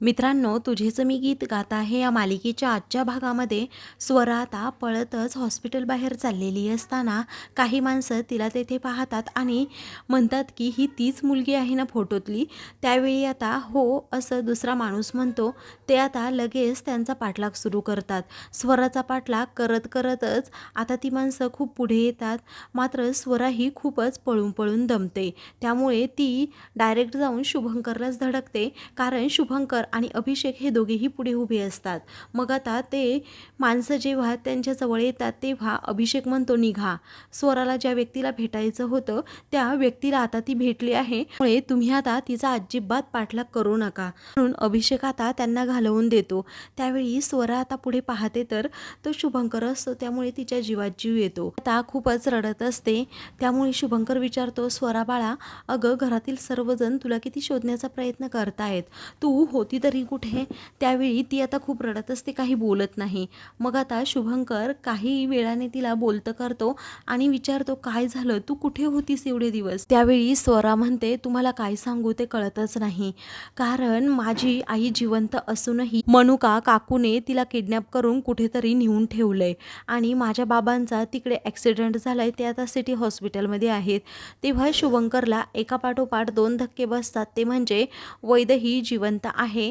मित्रांनो तुझेच मी गीत गात आहे. या मालिकेच्या आजच्या भागामध्ये स्वरा आता पळतच हॉस्पिटल बाहेर चाललेली असताना काही माणसं तिला तेथे पाहतात आणि म्हणतात की ही तीच मुलगी आहे ना फोटोतली. त्यावेळी आता हो असं दुसरा माणूस म्हणतो. ते आता लगेच त्यांचा पाठलाग सुरू करतात. स्वराचा पाठलाग करत करतच आता ती माणसं खूप पुढे येतात. मात्र स्वरा ही खूपच पळून पळून दमते. त्यामुळे ती डायरेक्ट जाऊन शुभंकरलाच धडकते. कारण शुभंकर आणि अभिषेक हे दोघेही पुढे उभे असतात. मग आता ते माणसं जेव्हा त्यांच्याजवळ येतात तेव्हा अभिषेक म्हणतो निघा. स्वराला ज्या व्यक्तीला भेटायचं होतं त्या व्यक्तीला आता ती भेटली आहे. त्यामुळे तुम्ही आता तिचा अजिबात पाठलाग करू नका. म्हणून अभिषेक आता त्यांना घालवून देतो. त्यावेळी स्वरा आता पुढे पाहते तर तो शुभंकर असतो त्यामुळे तिच्या जीवात जीव येतो. आता खूपच रडत असते. त्यामुळे शुभंकर विचारतो स्वरा बाळा अगं घरातील सर्वजण तुला किती शोधण्याचा प्रयत्न करतायत. तू होती तरी कुठे? त्यावेळी ती आता खूप रडत असते काही बोलत नाही. मग आता शुभंकर काही वेळाने तिला बोलतं करतो आणि विचारतो काय झालं? तू कुठे होतीस एवढे दिवस? त्यावेळी स्वरा म्हणते तुम्हाला काय सांगू ते कळतच नाही. कारण माझी आई जिवंत असूनही मनुका काकूने तिला किडनॅप करून कुठेतरी नेऊन ठेवलंय. आणि माझ्या बाबांचा तिकडे ॲक्सिडेंट झालाय ते आता सिटी हॉस्पिटलमध्ये आहेत. तेव्हा शुभंकरला एका पाठोपाठ दोन धक्के बसतात. ते म्हणजे वैद ही जिवंत आहे.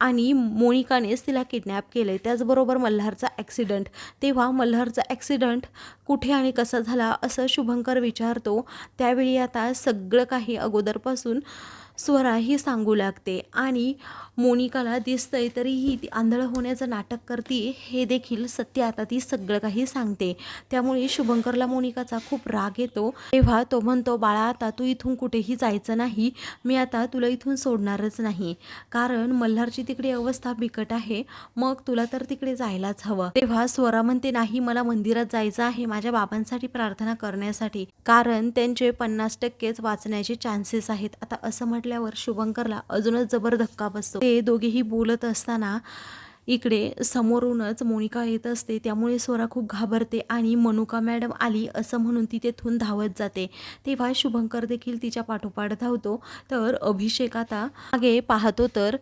आणि मोनिकानेच तिला किडनॅप केले त्याचबरोबर मल्हारचा ॲक्सिडंट तेव्हा मल्हारचा ॲक्सिडंट कुठे आणि कसा झाला असं शुभंकर विचारतो. त्यावेळी आता सगळं काही अगोदरपासून स्वरा ही सांगू लागते. आणि मोनिकाला दिसतंय तरीही ती आंधळ होण्याचं नाटक करते हे देखील सत्य आता ती सगळं काही सांगते. त्यामुळे शुभंकरला मोनिकाचा खूप राग येतो. तेव्हा तो म्हणतो बाळा आता तू इथून कुठेही जायचं नाही. मी आता तुला इथून सोडणारच नाही. कारण मल्हारची तिकडे अवस्था बिकट आहे. मग तुला तर तिकडे जायलाच हवं. तेव्हा स्वरा म्हणते नाही मला मंदिरात जायचं आहे माझ्या बाबांसाठी प्रार्थना करण्यासाठी. कारण त्यांचे पन्नास टक्केच वाचण्याचे चान्सेस आहेत. आता असं म्हटल्यावर शुभंकरला अजूनच जबर धक्का बसतो. ते दोघेही बोलत असताना इकडे समोरूनच मोनिका येत असते. त्यामुळे स्वरा खूप घाबरते आणि मनुका मॅडम आली असं म्हणून ती तेथून धावत जाते. तेव्हा शुभंकर देखील तिच्या पाठोपाठ धावतो. तर अभिषेक आता मागे पाहतो तर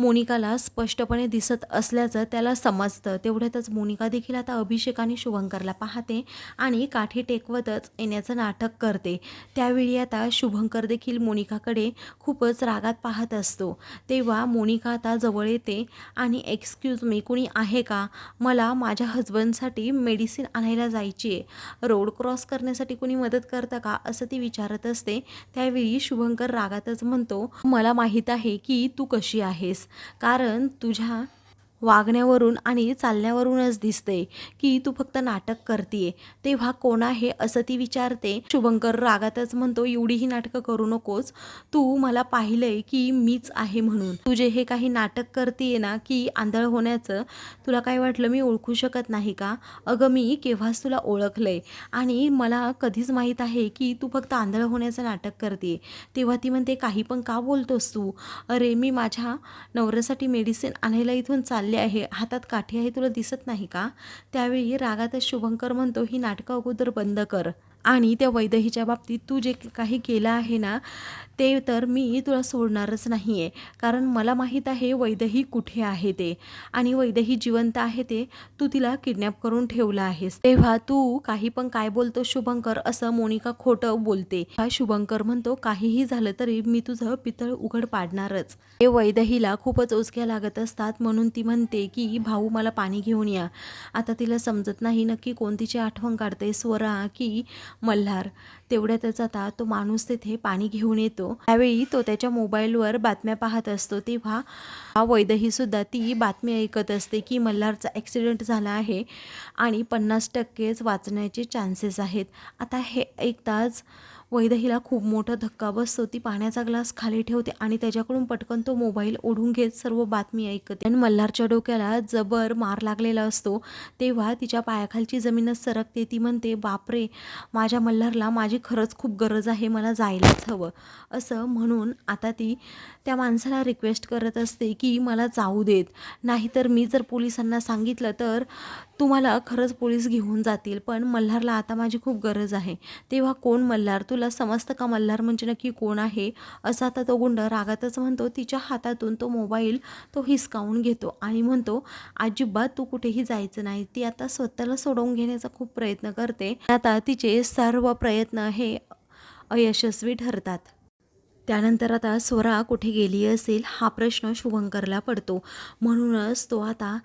मोनिकाला स्पष्टपणे दिसत असल्याचं त्याला समजतं. तेवढ्यातच मोनिका देखील आता अभिषेक आणि शुभंकरला पाहते आणि काठी टेकवतच येण्याचं नाटक करते. त्यावेळी आता शुभंकर देखील मोनिकाकडे खूपच रागात पाहत असतो. तेव्हा मोनिका आता जवळ येते आणि एक्सक्यूज मी कुणी आहे का? मला माझ्या हजबंडसाठी मेडिसिन आणायला जायची आहे रोड क्रॉस करण्यासाठी कुणी मदत करतं का? असं ती विचारत असते. त्यावेळी शुभंकर रागातच म्हणतो मला माहीत आहे की तू कशी आहेस. कारण तुझ्या वागण्यावरून आणि चालण्यावरूनच दिसते की तू फक्त नाटक करतीये. तेव्हा कोण आहे असं ती विचारते शुभंकर रागातच म्हणतो एवढीही नाटकं करू नकोस. तू मला पाहिलंय की मीच आहे म्हणून. तुझे हे काही नाटक करतेय ना की आंधळ होण्याचं तुला काय वाटलं मी ओळखू शकत नाही का? अगं मी केव्हाच तुला ओळखलंय. आणि मला कधीच माहीत आहे की तू फक्त आंधळ होण्याचं नाटक करते तेव्हा ती म्हणते काही पण का बोलतोस तू? अरे मी माझ्या नवऱ्यासाठी मेडिसिन आणायला इथून चालले आहे. हातात काठी आहे तुला दिसत नाही का? त्यावेळी रागातच शुभंकर म्हणतो ही नाटकं अगोदर बंद कर. आणि त्या वैदहीच्या बाबतीत तू जे काही केलं आहे ना ते तर मी तुला सोडणारच नाही आहे कारण मला माहीत आहे वैदही कुठे आहे ते. आणि वैदही जिवंत आहे ते तू तिला किडनॅप करून ठेवलं आहेस. तेव्हा तू काही पण काय बोलतो शुभंकर असं मोनिका खोटं बोलते. शुभंकर म्हणतो काहीही झालं तरी मी तुझं पितळ उघड पाडणारच. हे वैदहीला खूपच ओचक्या लागत असतात म्हणून ती म्हणते की भाऊ मला पाणी घेऊन या. आता तिला समजत नाही नक्की कोणतीची आठवण काढते स्वरा की मल्हार. तेवढ्यातच आता तो माणूस तिथे पाणी घेऊन येतो. त्यावेळी तो त्याच्या मोबाईलवर बातम्या पाहत असतो. तेव्हा हा वैदही सुद्धा ती बातमी ऐकत असते की मल्हारचा ॲक्सिडेंट झाला आहे आणि पन्नास टक्केच वाचण्याचे चान्सेस आहेत. आता हे ऐकताच वैदहीला खूप मोठा धक्का बसतो. ती पाण्याचा ग्लास खाली ठेवते आणि त्याच्याकडून पटकन तो मोबाईल ओढून घेत सर्व बातमी ऐकते. आणि मल्हारच्या डोक्याला जबर मार लागलेला असतो. तेव्हा तिच्या पायाखालची जमीनच सरकते. ती म्हणते बापरे माझ्या मल्हारला माझी खरंच खूप गरज आहे. मला जायलाच हवं. असं म्हणून आता ती त्या माणसाला रिक्वेस्ट करत असते की मला जाऊ देत. नाहीतर मी जर पोलिसांना सांगितलं तर तुम्हाला खरंच पोलीस घेऊन जातील. पण मल्हारला आता माझी खूप गरज आहे. तेव्हा कोण मल्हार? तुला तुला समजतं का मल्हार म्हणजे नक्की कोण आहे? असं आता तो गुंड रागातच म्हणतो तिच्या हातातून तो मोबाईल तो हिसकावून घेतो आणि म्हणतो अजिबात तू कुठेही जायचं नाही ती आता स्वतःला सोडवून घेण्याचा खूप प्रयत्न करते. आता तिचे सर्व प्रयत्न हे अयशस्वी ठरतात. त्यानंतर आता स्वरा कुठे गेली असेल हा प्रश्न शुभंकरला पडतो. म्हणूनच तो आता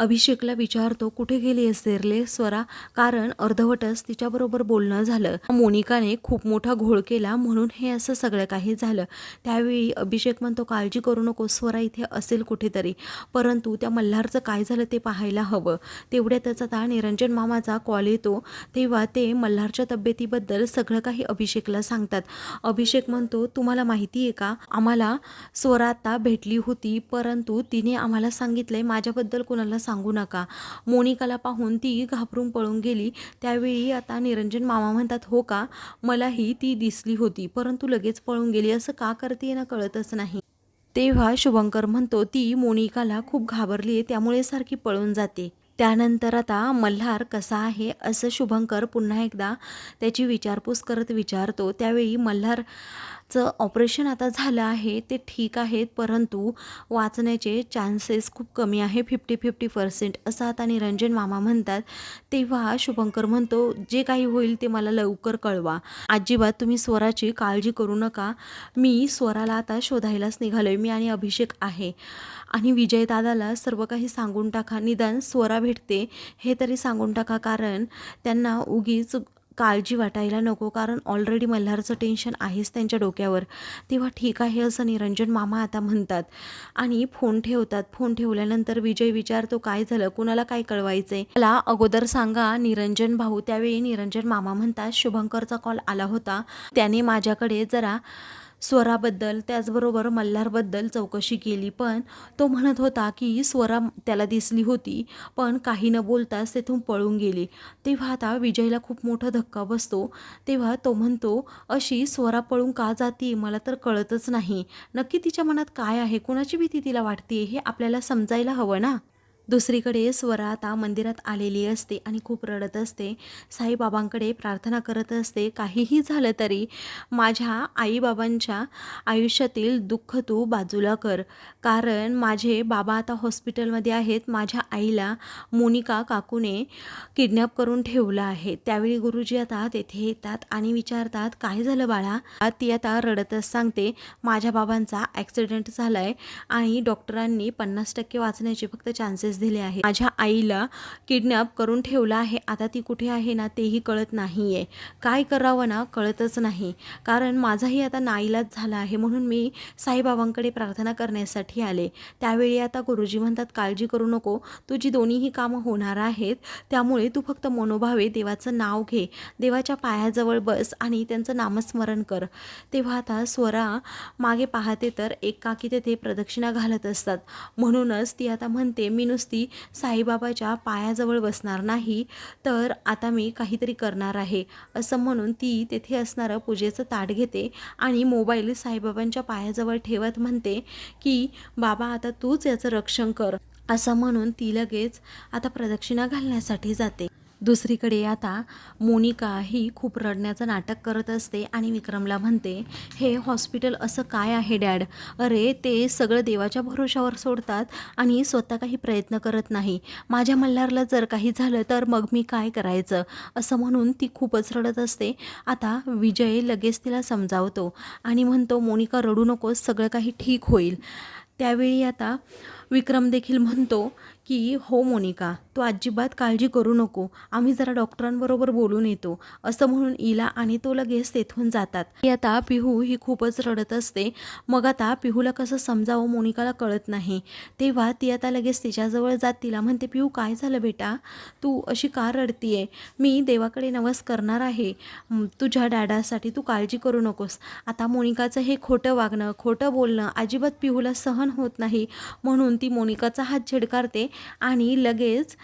अभिषेकला विचारतो कुठे गेली असेरले स्वरा कारण अर्धवटच तिच्याबरोबर बोलणं झालं. मोनिकाने खूप मोठा घोळ केला म्हणून हे असं सगळं काही झालं. त्यावेळी अभिषेक म्हणतो काळजी करू नको स्वरा इथे असेल कुठेतरी. परंतु त्या मल्हारचं काय झालं ते पाहायला हवं. तेवढ्यातच आता निरंजन मामाचा कॉल येतो. तेव्हा ते मल्हारच्या तब्येतीबद्दल सगळं काही अभिषेकला सांगतात. अभिषेक म्हणतो तुम्हाला माहिती आहे का? आम्हाला स्वरा आता भेटली होती परंतु तिने आम्हाला सांगितलंय माझ्याबद्दल कुणाला सांग सांगू नका. मोनिकाला पाहून ती घाबरून पळून गेली. त्यावेळी आता निरंजन मामा म्हणतात हो का? मलाही ती दिसली होती परंतु लगेच पळून गेली. असं का करते ना कळतच नाही. तेव्हा शुभंकर म्हणतो ती मोनिकाला खूप घाबरली आहे त्यामुळे सारखी पळून जाते. त्यानंतर आता मल्हार कसा आहे? असं शुभंकर पुन्हा एकदा त्याची विचारपूस करत विचारतो. त्यावेळी मल्हार चं ऑपरेशन आता झालं आहे ते ठीक आहेत परंतु वाचण्याचे चान्सेस खूप कमी आहे फिफ्टी फिफ्टी पर्सेंट असं आता निरंजन मामा म्हणतात. तेव्हा शुभंकर म्हणतो जे काही होईल ते मला लवकर कळवा. अजिबात तुम्ही स्वराची काळजी करू नका. मी स्वराला आता शोधायलाच निघालोय. मी आणि अभिषेक आहे. आणि विजय दादाला सर्व काही सांगून टाका. निदान स्वरा भेटते हे तरी सांगून टाका. कारण त्यांना उगीच काळजी वाटायला नको कारण ऑलरेडी मल्हारचं टेन्शन आहेच त्यांच्या डोक्यावर. तेव्हा ठीक आहे असं निरंजन मामा आता म्हणतात. आणि फोन ठेवतात. फोन ठेवल्यानंतर विजय विचारतो काय झालं? कुणाला काय कळवायचंय? मला अगोदर सांगा निरंजन भाऊ. त्यावेळी निरंजन मामा म्हणतात शुभंकरचा कॉल आला होता. त्याने माझ्याकडे जरा स्वराबद्दल त्याचबरोबर मल्हारबद्दल चौकशी केली. पण तो म्हणत होता की स्वरा त्याला दिसली होती पण काही न बोलताच तेथून पळून गेली. तेव्हा आता विजयला खूप मोठा धक्का बसतो. तेव्हा तो म्हणतो अशी स्वरा पळून का जाते? मला तर कळतच नाही. नक्की तिच्या मनात काय आहे? कुणाची भीती तिला वाटते हे आपल्याला समजायला हवं ना? दुसरीकडे स्वरा आता मंदिरात आलेली असते आणि खूप रडत असते. साईबाबांकडे प्रार्थना करत असते. काहीही झालं तरी माझ्या आईबाबांच्या आयुष्यातील दुःख तू बाजूला कर. कारण माझे बाबा आता हॉस्पिटलमध्ये आहेत. माझ्या आईला मोनिका काकूने किडनॅप करून ठेवलं आहे. त्यावेळी गुरुजी आता तेथे येतात आणि विचारतात काय झालं बाळा? ती आता रडतच सांगते. माझ्या बाबांचा ॲक्सिडेंट झाला आहे आणि डॉक्टरांनी पन्नास टक्के वाचण्याचे फक्त चान्सेस दिले आहे. माझ्या आईला किडनॅप करून ठेवलं आहे. आता ती कुठे आहे ना तेही कळत नाही आहे काय करावं ना कळतच नाही. कारण माझाही आता नाईलाज झाला आहे. म्हणून मी साईबाबांकडे प्रार्थना करण्यासाठी आले. त्यावेळी आता गुरुजी म्हणतात काळजी करू नको. तुझी दोन्हीही कामं होणार आहेत. त्यामुळे तू फक्त मनोभावे देवाचं नाव घे. देवाच्या पायाजवळ बस आणि त्यांचं नामस्मरण कर. तेव्हा आता स्वरा मागे पाहते तर एक काकी तेथे प्रदक्षिणा घालत असतात. म्हणूनच ती आता म्हणते मी नुसती साईबाबाच्या पायाजवळ बसणार नाही तर आता मी काहीतरी करणार आहे असं म्हणून ती तेथे असणारं पूजेचं ताट घेते आणि मोबाईल साईबाबांच्या पायाजवळ ठेवत म्हणते की बाबा आता तूच याचं रक्षण कर असं म्हणून ती लगेच आता प्रदक्षिणा घालण्यासाठी जाते. दुसरीकडे आता मोनिका ही खूप रडण्याचं नाटक करत असते आणि विक्रमला म्हणते हे हॉस्पिटल असं काय आहे डॅड? अरे ते सगळं देवाच्या भरोशावर सोडतात आणि स्वतः काही प्रयत्न करत नाही. माझ्या मल्हारला जर काही झालं तर मग मी काय करायचं? असं म्हणून ती खूपच रडत असते. आता विजय लगेच तिला समजावतो आणि म्हणतो मोनिका रडू नकोस सगळं काही ठीक होईल. त्यावेळी आता विक्रम देखील म्हणतो की हो मोनिका तू अजिबात काळजी करू नको. आम्ही जरा डॉक्टरांबरोबर बोलून येतो. असं म्हणून इला आणि तो लगेच तेथून जातात. ती आता पिहू ही खूपच रडत असते. मग आता पिहूला कसं समजावं मोनिकाला कळत नाही. तेव्हा ती आता लगेच तिच्याजवळ जात तिला म्हणते पिहू काय झालं बेटा? तू अशी का रडतीये? मी देवाकडे नवस करणार आहे. तुझ्या डॅडासाठी तू काळजी करू नकोस. आता मोनिकाचं हे खोटं वागणं खोटं बोलणं अजिबात पिहूला सहन होत नाही. म्हणून ती मोनिकाचा हात झिडकारते आणि लगेच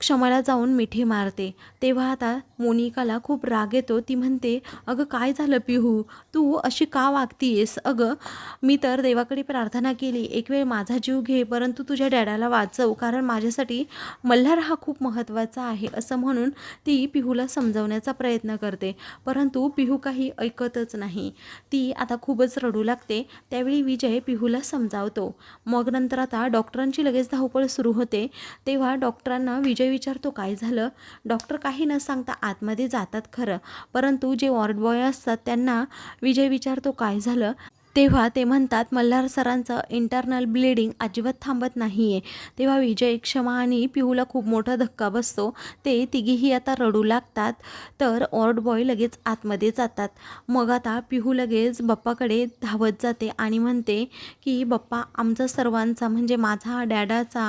क्षमाला जाऊन मिठी मारते. तेव्हा आता मोनिकाला खूप राग येतो. ती म्हणते अगं काय झालं पिहू? तू अशी का वागतीयेस? अगं मी तर देवाकडे प्रार्थना केली. एक वेळ माझा जीव घे परंतु तुझ्या डॅडाला वाचव कारण माझ्यासाठी मल्हार हा खूप महत्त्वाचा आहे असं म्हणून ती पिहूला समजवण्याचा प्रयत्न करते. परंतु पिहू काही ऐकतच नाही. ती आता खूपच रडू लागते. त्यावेळी विजय पिहूला समजावतो. मग नंतर आता डॉक्टरांची लगेच धावपळ सुरू होते. तेव्हा डॉक्टरांना विजय विजय विचारतो काय झालं? डॉक्टर काही न सांगता आतमध्ये जातात खरं. परंतु जे वॉर्ड बॉय असतात त्यांना विजय विचारतो काय झालं? तेव्हा ते म्हणतात मल्हार सरांचं इंटरनल ब्लिडिंग अजिबात थांबत नाही आहे तेव्हा विजय क्षमा आणि पिहूला खूप मोठा धक्का बसतो. ते तिघीही आता रडू लागतात तर ऑर्ड बॉय लगेच आतमध्ये जातात. मग आता पिहू लगेच बाप्पाकडे धावत जाते आणि म्हणते की बाप्पा आमचा सर्वांचा म्हणजे माझा डॅडाचा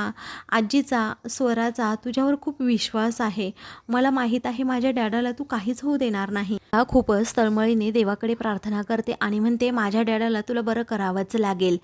आजीचा स्वराचा तुझ्यावर खूप विश्वास आहे. मला माहीत आहे माझ्या डॅडाला तू काहीच होऊ देणार नाही. खूपच तळमळीने देवाकडे प्रार्थना करते आणि म्हणते माझ्या डॅडाला तुला बरं करावंच लागेल.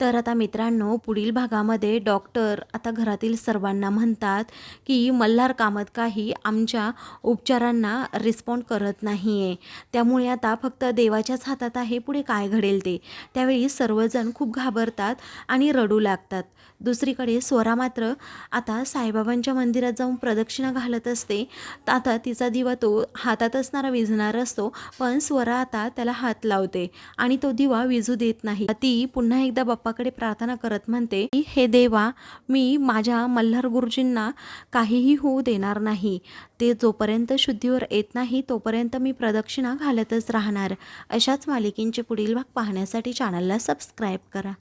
तर आता मित्रांनो पुढील भागामध्ये डॉक्टर आता घरातील सर्वांना म्हणतात की मल्हार कामत काही आमच्या उपचारांना रिस्पॉन्ड करत नाही आहे त्यामुळे आता फक्त देवाच्याच हातात आहे पुढे काय घडेल ते? त्यावेळी सर्वजण खूप घाबरतात आणि रडू लागतात. दुसरीकडे स्वरा मात्र आता साईबाबांच्या मंदिरात जाऊन प्रदक्षिणा घालत असते. आता तिचा दिवा तो हातात असणारा विझणार असतो पण स्वरा आता त्याला हात लावते आणि तो दिवा विझू देत नाही. ती पुन्हा एकदा बाप्पाकडे प्रार्थना करत म्हणते की हे देवा मी माझ्या मल्हार गुरुजींना काहीही होऊ देणार नाही. ते जोपर्यंत शुद्धीवर येत नाही तोपर्यंत मी प्रदक्षिणा घालतच राहणार. अशाच मालिकेंचे पुढील भाग पाहण्यासाठी चॅनलला सबस्क्राईब करा.